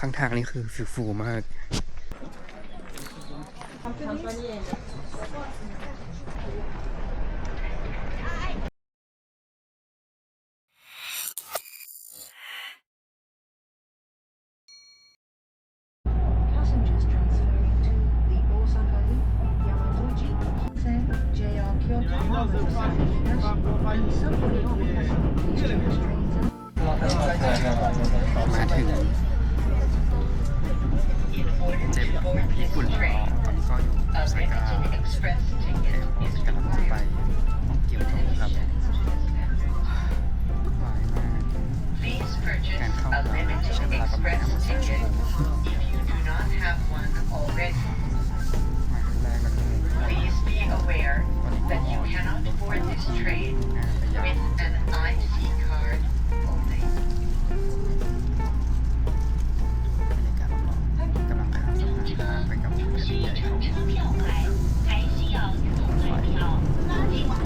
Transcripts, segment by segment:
ข้างทางนี่คือฟิลฟูมาก ญี่ปุ่นตอนนี้ก็อยู่โอซาก้าเทลกำลังจะไปเกียวโตครับหวายมาก Please purchase การเข้า a เมือง limited ใช้เวลาประมาณ express 5ชั่ว ticket โมง if you do not have one already. มาครั้งแรกแล้วก็งงมาก Please be aware that you cannot board this train น่าจะยาว with an IC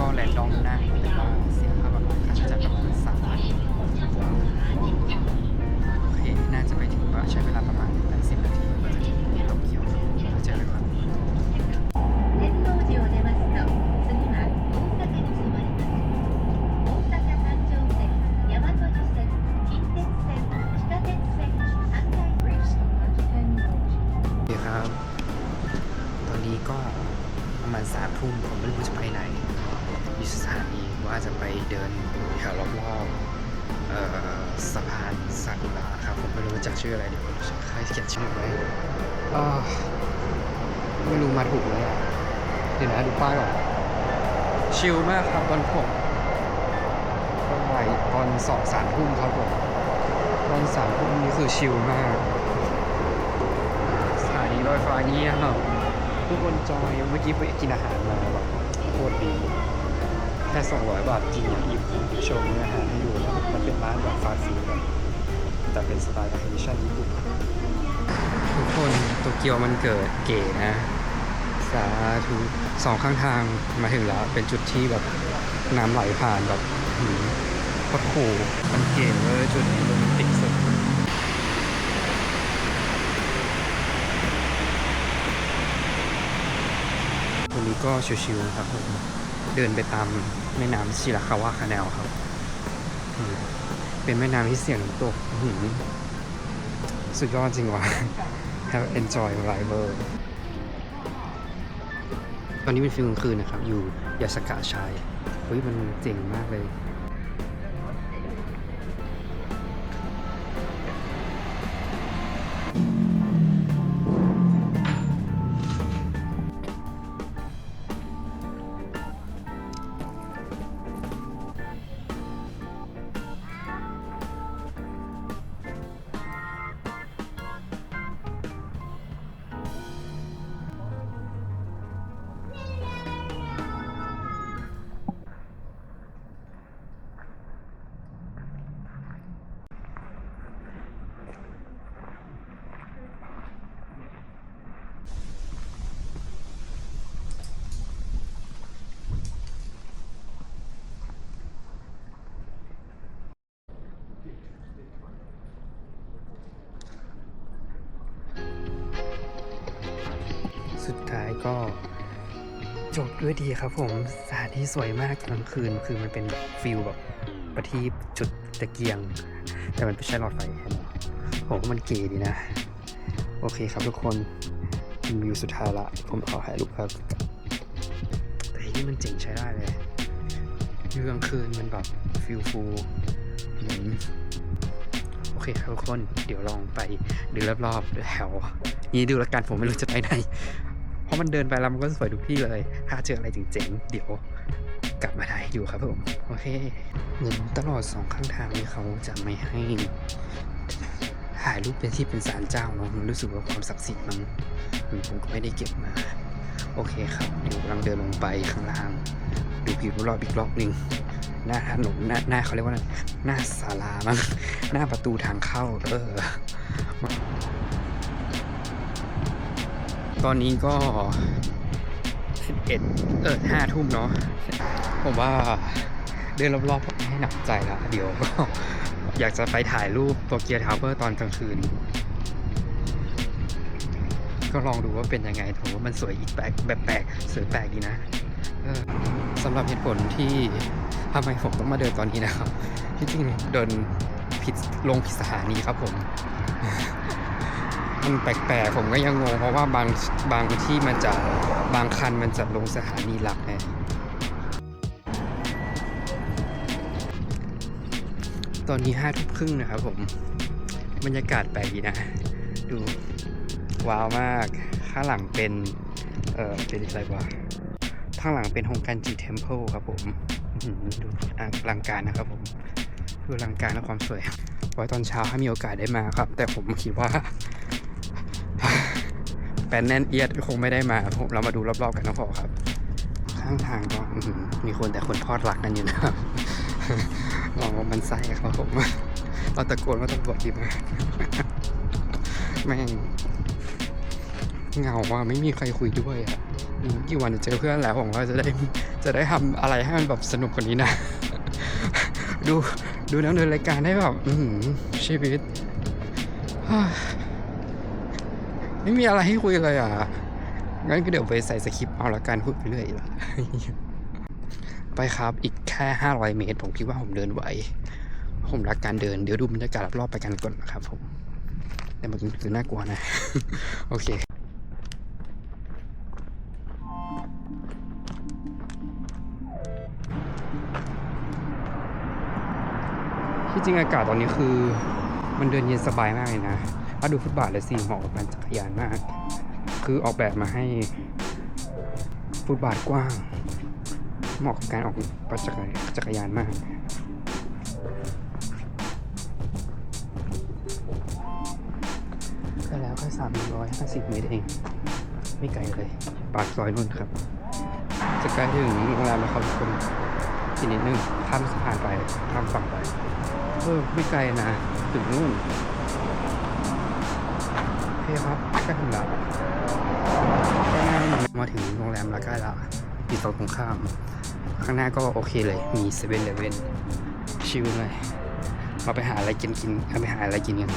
ก็แหลนลองได้ มากสถานีรถไฟฟ้าเงียบทุกคนจอยเมื่อกี้ไปกินอาหารมาแบบโคตรดีแค่200 บาทกินอย่างอิ่มโชว์มื้ออาหารให้ดูแล้วมันเป็นร้านแบบฟาสต์ฟู้ดแบบแต่เป็นสไตล์อาหารชั่นญี่ปุ่นทุกคนโตเกียวมันเกิดเก๋นะสาธุสองข้างทางมาถึงแล้ว เป็นจุดที่แบบน้ำไหลผ่านแบบโคตรคูลมันเก๋เว้ยจุดนี้โรแมนติกสุด วันนี้ ก็ชิวๆครับผมเดินไปตามแม่น้ำชิราคาวะคาแนลครับ เป็นแม่น้ำที่เสียงตกสุดยอดจริงว่ะ Have enjoy river ตอนนี้เป็นฟิลกลางคืนนะครับ อยู่ยาสกะชายเฮ้ยมันเจ๋งมากเลย จบด้วยดีครับผมสถานที่สวยมากกลางคืนคือมันเป็นแบบฟิลแบบประทีปจุดตะเกียง แต่มันไม่ใช่หลอดไฟผมว่ามันเก๋ดีนะ โอเคครับทุกคนวิวสุดท้ายละ ผมขอถ่ายรูปครับ แต่ที่มันเจ๋งใช้ได้เลยวิวกลางคืนมันแบบฟิลฟูเหมือนโอเคครับทุกคน เดี๋ยวลองไปดูรอบๆแถวนี้ดูแล้วกันผมไม่รู้จะไปไหน ราะมันเดินไปแล้วมันก็สวยทุกที่เลย ถ้าเจออะไรเจ๋งๆ เดี๋ยวกลับมาถ่ายให้ดูครับผมโอเคเหมือนตลอดสองข้างทางนี้เขาจะไม่ให้ถ่ายรูปเป็นที่เป็นศาลเจ้าเนาะมันรู้สึกว่าความศักดิ์สิทธิ์มันผมก็ไม่ได้เก็บมา โอเคครับเดี๋ยวกำลังเดินลงไปข้างล่าง ดูวิวรอบอีกรอบหนึ่งหน้าถนนหน้าหน้าเขาเรียกว่าไรหน้าศาลามั้งหน้าประตูทางเข้า เออ ตอนนี้ก็ 11 เออ5ทุ่มเนาะ ผมว่าเดินรอบๆให้หนักใจละเดี๋ยวก็อยากจะไปถ่ายรูปโตเกียวทาวเวอร์ตอนกลางคืน ก็ลองดูว่าเป็นยังไงถือว่ามันสวยอีกแปลกแบบแปลกสวยแปลกดีนะสำหรับเหตุผลที่ทำไมผมต้องมาเดินตอนนี้นะครับ ที่จริงเดินผิดลงผิดสถานีครับผม มันแปลกๆ ผมก็ยังงงเพราะว่าบางบางที่มันจะบางคันมันจะลงสถานีหลักไงตอนนี้ห้าทุ่มครึ่งนะครับผมบรรยากาศแปลกดีนะ ดูว้าวมากข้างหลังเป็น เออเป็นอะไรวะข้างหลังเป็นฮงกันจิเทมเพลครับผมดูอลังการนะครับผมดูอลังการและความสวยไว้ตอนเช้าถ้ามีโอกาสได้มาครับ แต่ผมคิดว่า แปนแน่นเอียดคงไม่ได้มาเรามาดูรอบๆกันนะพอครับ ข้างทางก็มีคนแต่คนพอดรักกันอยู่นะครับมองว่ามันไส้ครับผมเราตะโกนว่าตำรวจดีมากแม่งเหงาว่าไม่มีใครคุยด้วยอะกี่วันจะเจอเพื่อนแล้วผมก็จะได้จะได้ทำอะไรให้มันแบบสนุกกว่านี้นะ ดูดูน้ำเดินรายการได้แบบอือหือชีวิต ไม่มีอะไรให้คุยเลยอะ งั้นก็เดี๋ยวไปใส่สคริปต์เอาละกันพูดไปเรื่อยละไปครับอีกแค่ 500 เมตร ผมคิดว่าผมเดินไหว ผมรักการเดิน เดี๋ยวดูบรรยากาศรอบๆไปกันก่อนนะครับผม แต่มันคือน่ากลัวนะ โอเคที่จริงอากาศตอนนี้คือ มันเดินเย็นสบายมากเลยนะ ถ้าดูฟุตบาทเลยสิเหมาะกับการจักรยานมาก คือออกแบบมาให้ฟุตบาทกว้าง เหมาะกับการออกปั่นจักรจักรยานมากก็แล้วแค่สามร้อยห้าสิบเมตรเอง ไม่ไกลเลย ปากซอยนู่นครับ จะใกล้ถึงโรงแรมแล้วครับทุกคนอีกนิดนึงข้ามสะพานไปข้ามฝั่งไปเออไม่ไกลนะ ถึงนู่น คครับใกล้ถึงแล้วใกล้มาถึงโรงแรมแล้วใกล้ละติดตรงข้าม ข้างหน้าก็โอเคเลย มีเซเว่นเลเว่นชิลเลยมาไปหาอะไรกินกินเอาไปหาอะไรกินกัน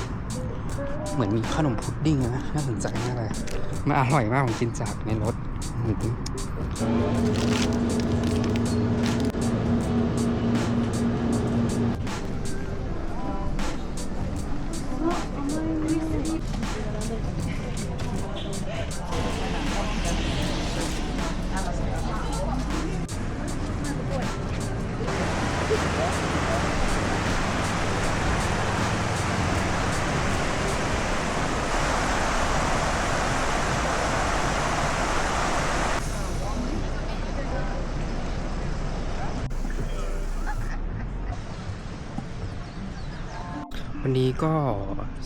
เหมือนมีขนมพุดดิ้งนะน่าสนใจมากเลยมันอร่อยมากผมกินจากในรถ นนี้ก็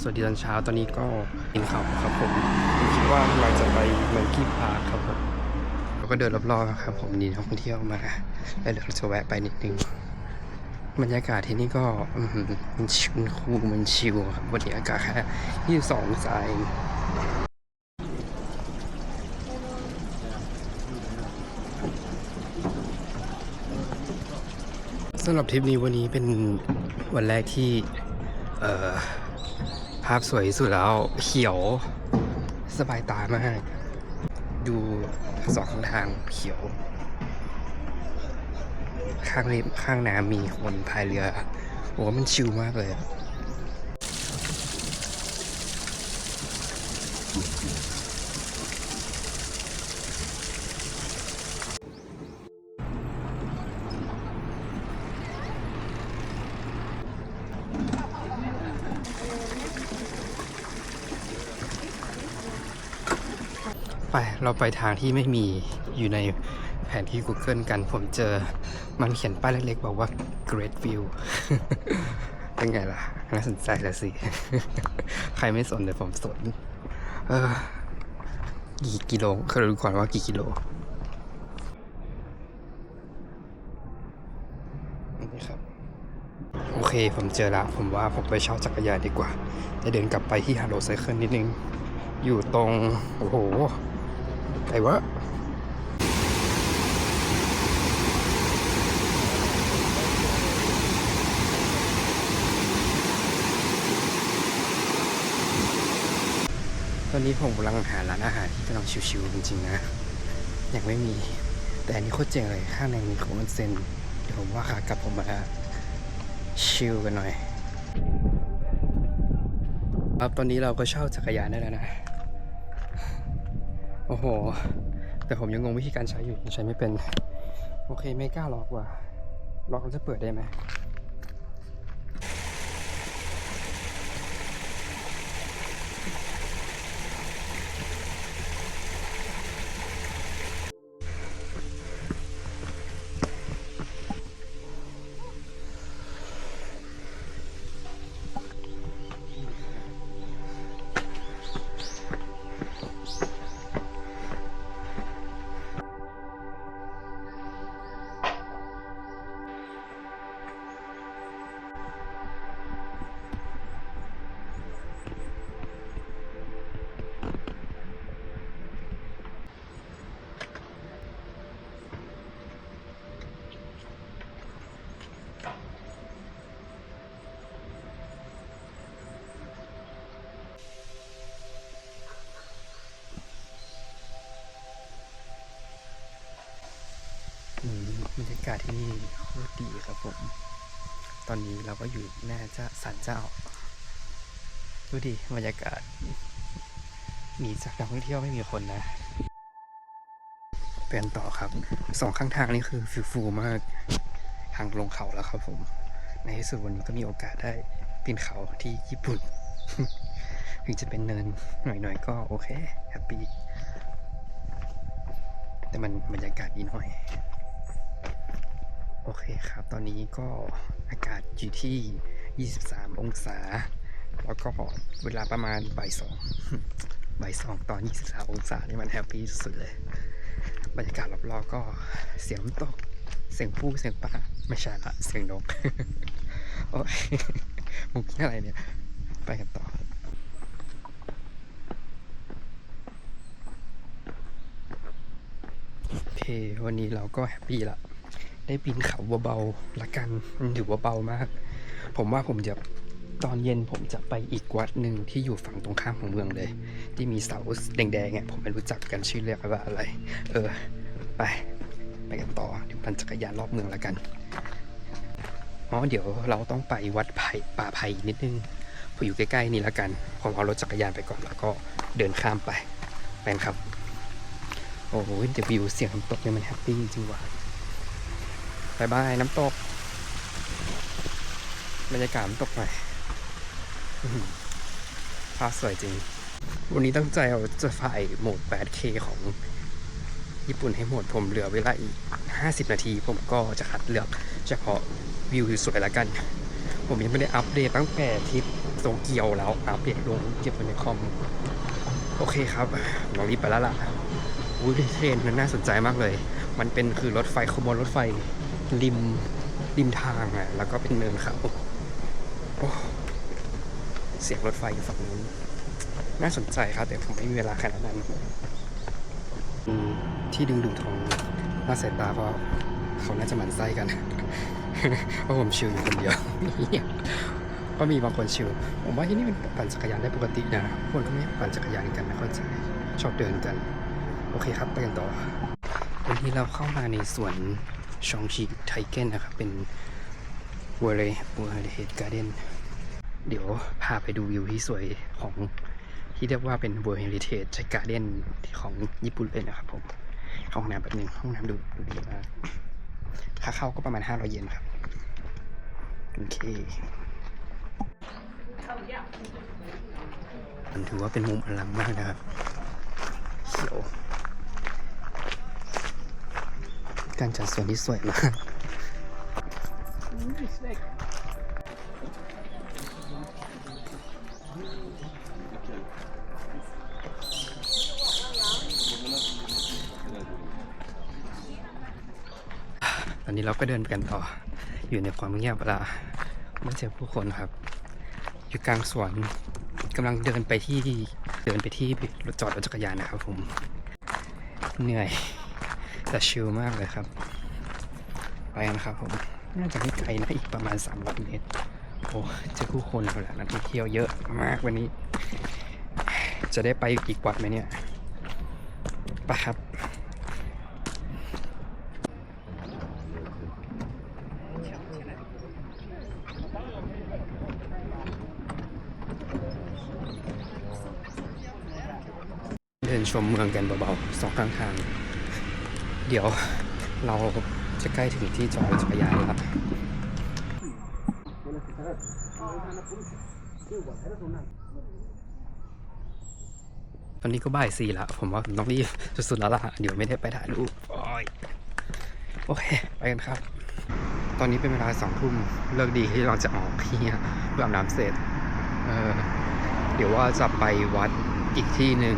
สวัสดีตอนเช้าตอนนี้ก็กินข้าวครับผมผมคิดว่าเราจะไปเมืองกี้พาร์คครับผมแล้วก็เดินรอบๆครับผมนี่นักท่องเที่ยวมาแล้วเดี๋ยวเราจะแวะไปนิดนึงบรรยากาศที่นี่ก็มันชิลมันคูลมันชิลครับวันนี้อากาศแค่22องศาเองสำหรับทริปนี้วันนี้เป็นวันแรกที่ เออภาพสวยที่สุดแล้วเขียวสบายตามาก ดูสองข้างทางเขียว ข้างริมข้างน้ำมีคนพายเรือโอ้มันชิลมากเลย ไปเราไปทางที่ไม่มีอยู่ในแผนที่ Google กันผมเจอมันเขียนป้ายเล็กๆ บอกว่า Great View เป็นไงล่ะ น่าสนใจละสิ ใครไม่สนเดี๋ยวผมสน เออ กี่กิโลเคยดูก่อนว่ากี่กิโลนี่ครับ โอเคผมเจอแล้ว ผมว่าผมไปเช่าจักรยานดีกว่า จะเดินกลับไปที่ฮาร์โลไซเคิลนิดนึง อยู่ตรง โอ้โห ไกลวะตอนนี้ผมกำลังหาร้านอาหารที่กำลังชิวๆจริงๆนะ ยังไม่มี แต่อันนี้โคตรเจ๋งเลย ข้างในมีของออนเซนเดี๋ยวผมว่าขากลับผมมาชิลกันหน่อยครับตอนนี้เราก็เช่าจักรยานได้แล้วนะ โอ้โห แต่ผมยังงงวิธีการใช้อยู่ยังใช้ไม่เป็น โอเคไม่กล้าล็อกว่ะล็อกแล้วจะเปิดได้ไหมอืม บรรยากาศที่นี่โคตรดีครับผม ตอนนี้เราก็อยู่หน้าเจ้าสันเจ้า ดูดิบรรยากาศหนีจากนักท่องเที่ยวไม่มีคนนะเป็นต่อครับ สองข้างทางนี่คือฟิลฟูมากทางลงเขาแล้วครับผม ในที่สุดวันนี้ก็มีโอกาสได้ปีนเขาที่ญี่ปุ่น ถึงจะเป็นเนินหน่อยๆก็โอเคแฮปปี้แต่มันบรรยากาศดีหน่อย โอเคครับ ตอนนี้ก็อากาศอยู่ที่ 23 องศา แล้วก็เวลาประมาณบ่ายสองบ่ายสองตอน 23 องศานี่มันแฮปปี้สุดเลย บรรยากาศรอบๆก็เสียงน้ำตก เสียงผู้เสียงปลาไม่ใช่ละ เสียงนก โอ้ยมุกอะไรเนี่ย ไปกันต่อโอเควันนี้เราก็แฮปปี้ละ ได้ปีนเขาเบาๆละกันมันถือว่าเบามาก ผมว่าผมจะตอนเย็นผมจะไปอีกวัดหนึ่งที่อยู่ฝั่งตรงข้ามของเมืองเลย ที่มีเสาแดงๆอะผมไม่รู้จักกันชื่อเรียกว่าอะไร เออ ไป ไปกันต่อเดี๋ยวปั่นจักรยานรอบเมืองแล้วกันอ๋อเดี๋ยวเราต้องไปวัดไผ่ป่าไผ่นิดนึงผมอยู่ใกล้ๆนี่แล้วกันผมเอารถจักรยานไปก่อนแล้วก็เดินข้ามไปไปนครับ โอ้โหแต่วิวเสียงน้ำตกเนี่ยมันแฮปปี้จริงๆว่ะ บายบายน้ำตก บรรยากาศน้ำตกหน่อยภาพสวยจริง วันนี้ตั้งใจเอาจะถ่ายโหมด 8K ของญี่ปุ่นให้หมดผมเหลือเวลาอีก 50 นาที ผมก็จะคัดเลือกเฉพาะวิวสวยๆแล้วกัน ผมยังไม่ได้อัปเดตตั้งแต่ทริปโตเกียวแล้ว อัปเดตลงเก็บไว้ในคอม โอเคครับลองรีบไปแล้วล่ะอุ้ยเทรนมันน่าสนใจมากเลย มันเป็นคือรถไฟขบวนรถไฟ ริมริมทางอะ แล้วก็เป็นเนินเขาเสียงรถไฟอยู่ฝั่งนู้นน่าสนใจครับ แต่ผมไม่มีเวลาขนาดนั้น ที่ดึงดูดของน้าสายตาเพราะเขาน่าจะหมั่นไส้กันเพราะผมชิลอยู่คนเดียวก็มีบางคนชิลผมว่าที่นี่มันปั่นจักรยานได้ปกตินะคนก็ไม่ปั่นจักรยานกันไม่ค่อยใจชอบเดินกัน โอเคครับไปกันต่อวันนี้เราเข้ามาในสวน ชองชิไทเก้นนะครับ เป็นเวอร์เรเวอร์เฮดการ์เดนเดี๋ยวพาไปดูวิวที่สวยของที่เรียกว่าเป็น World Heritage Garden ของญี่ปุ่นเลยนะครับผมห้องน้ำแบบนึงห้องน้ำดูดูดีมากค่าเข้าก็ประมาณ 500 เยนครับ โอเคมันถือว่าเป็นมุมอลังมากนะครับเขียว การจัดสวนที่สวยมากตอนนี้เราก็เดินไปกันต่อ อยู่ในความเงียบเวลาไม่เจอผู้คนครับ อยู่กลางสวนกำลังเดินไปที่เดินไปที่รถจอดรถจักรยานนะครับผม เหนื่อย แต่ชิลมากเลยครับ ไปกันครับผม น่าจะไม่ไกลนะอีกประมาณ 300 เมตร โอ้จอผู้คนแล้วแหละนักท่องเที่ยวเยอะมากวันนี้ จะได้ไปอีกวัดไหมเนี่ยไปครับเดินชมเมืองกันเบาๆสองข้างทาง เดี๋ยวเราจะใกล้ถึงที่จอดรถจักรยานแล้วครับตอนนี้ก็บ่ายสี่ละผมว่าผมต้องรีบสุดๆแล้วล่ะ เดี๋ยวไม่ได้ไปถ่ายรูปโอ้ยโอเค ไปกันครับ ตอนนี้เป็นเวลาสองทุ่มเลิกดีที่เราจะออกเที่เพื่ออาบน้ำเสร็จเเดี๋ยวว่าจะไปวัดอีกที่หนึ่ง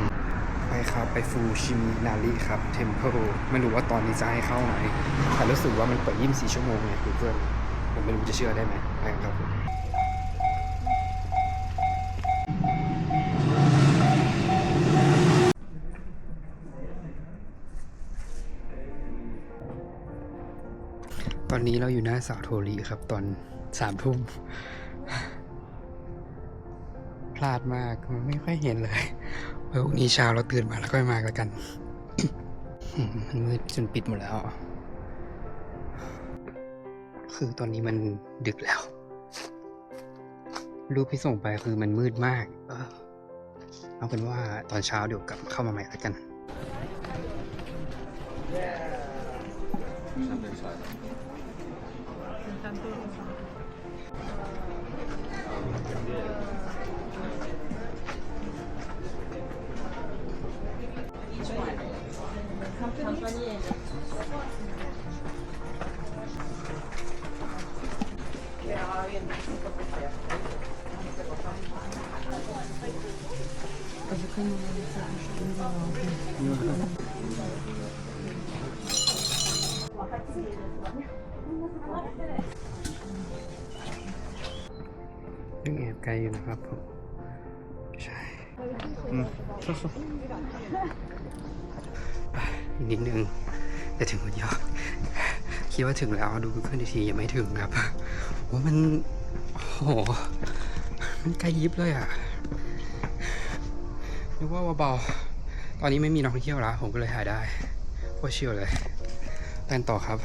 ไปครับไปฟูชิมินาริครับเทมเพลไม่รู้ว่าตอนนี้จะให้เข้าไหมแต่รู้สึกว่ามันเปิด24ชั่วโมงไงคือเพื่อนผมไม่รู้จะเชื่อได้ไหมไปกันครับตอนนี้เราอยู่หน้าสาวโทรีครับ ตอนสามทุ่ม พลาดมากมันไม่ค่อยเห็นเลย เออวันนี้เช้าเราตื่นมาแล้วก็มาแล้วกัน มันมืดจนปิดหมดแล้ว คือตอนนี้มันดึกแล้ว รูปที่ส่งไปคือมันมืดมาก เออเอาเป็นว่าตอนเช้าเดี๋ยวกลับเข้ามาใหม่แล้วกัน ยังแอบไกลอยู่นะครับผมใช่อืมไปอีกนิดนึงจะถึงวันยอดคิดว่าถึงแล้วดูขึ้นทียังไม่ถึงครับว่ามันโอ้โหมันไกลยิบเลยอะ นึกว่าเบาๆตอนนี้ไม่มีนักท่องเที่ยวแล้วผมก็เลยถ่ายได้โคตรชิลเลยเล่นต่อครับ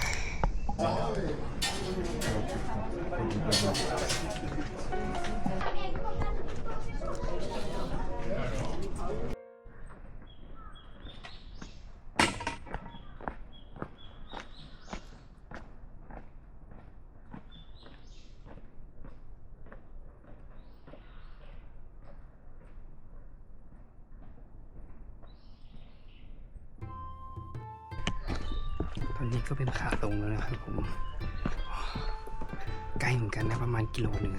อนนี้ก็เป็นขาลงแล้วนะครับผม ใกล้เหมือนกันนะประมาณกิโลหนึ่ง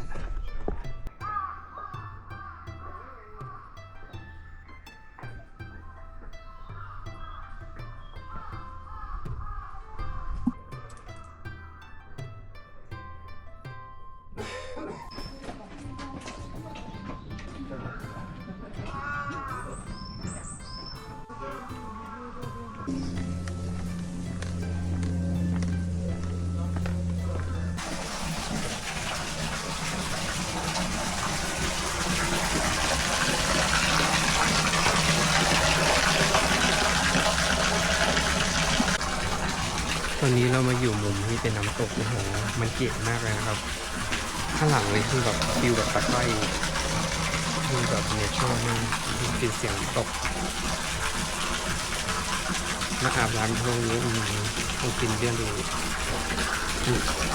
เรามาอยู่มุมที่เป็นน้ำตกโอ้โหมันเก๋มากเลยนะครับ ข้างหลังเลยคือแบบฟิลแบบตะไคร้คือแบบเนเชอร์มากเป็นเสียงตกมาอาบน้ำตรงนี้อืมคงกินเรื่องดี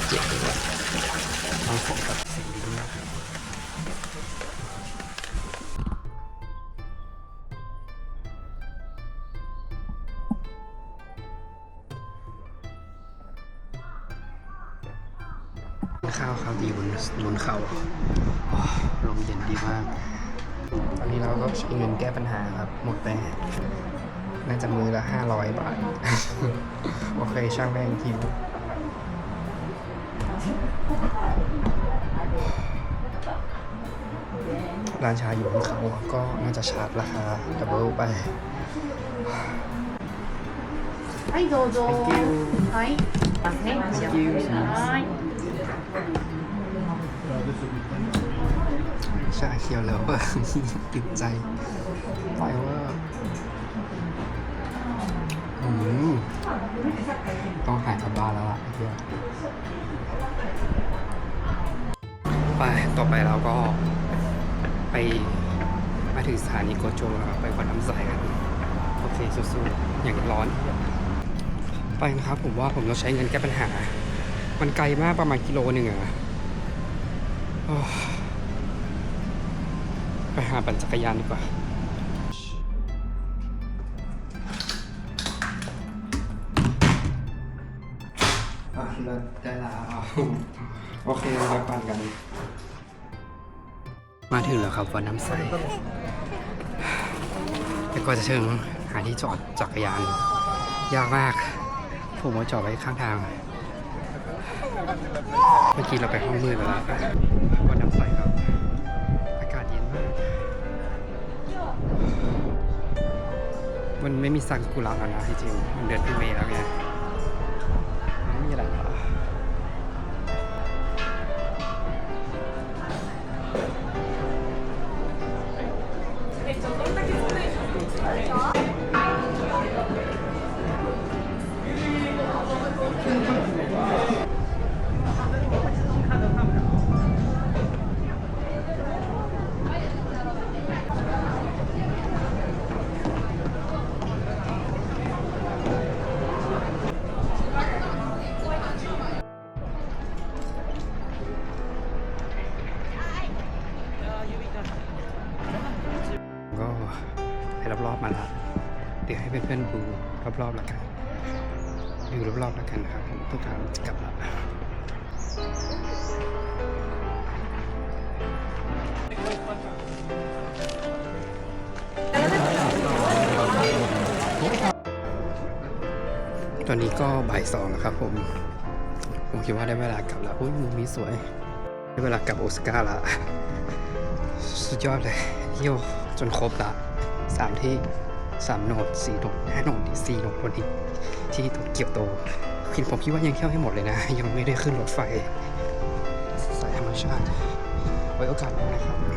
เจ๋งเลยลองของกับ ข้าวครับอยู่บนบนเขาโอ้ลมเย็นดีมาก ตอนนี้เราก็ใช้เงินแก้ปัญหาครับ หมดไปน่าจะมือละห้าร้อยบาท โอเค ช่างแม่งทีมร้านชาอยู่บนเขาก็น่าจะชาร์จราคาดับเบิลไป はい、どうぞ。 Thank you はい。ますね。お幸せにはい。 ชาเขียวแล้วอะติดใจไปว่าอืมต้องหายกลับบ้านแล้วล่ะไอ้เหี้ยไปต่อไปเราก็ไปมาถึงสถานีโกโจแล้วครับไปวัดน้ำใสกัน โอเคสู้ๆอย่างร้อน ไปนะครับ ผมว่าผมต้องใช้เงินแก้ปัญหา มันไกลมากประมาณกิโลหนึ่งอะ หาปั่นจักรยานดีกว่าอะเลิกได้แล้วโอเคเราไปปั่นกัน มาถึงแล้วครับวันน้ำใสแต่กว่าจะถึงหาที่จอดจักรยาน ยากมาก ผมว่าจอดไว้ข้างทาง เมื่อกี้เราไปห้องมืดไปแล้ววันน้ำใส มันไม่มีซากุระแล้วนะที่จริงมันเดือนที่เมย์แล้วไง ตอนนี้ก็บ่ายสองแล้วครับผม ผมคิดว่าได้เวลากลับแล้ว อุ้ยมุมนี้สวย ได้เวลากลับโอซาก้าละ สุดยอดเลยเที่ยวจนครบละสามที่สามโหนดสี่โหนดห้าโหนดสี่โหนดวันนี้ที่โตเกียวโตคิดผมคิดว่ายังเที่ยวให้หมดเลยนะ ยังไม่ได้ขึ้นรถไฟ สายธรรมชาติ ไว้โอกาสหน้านะครับ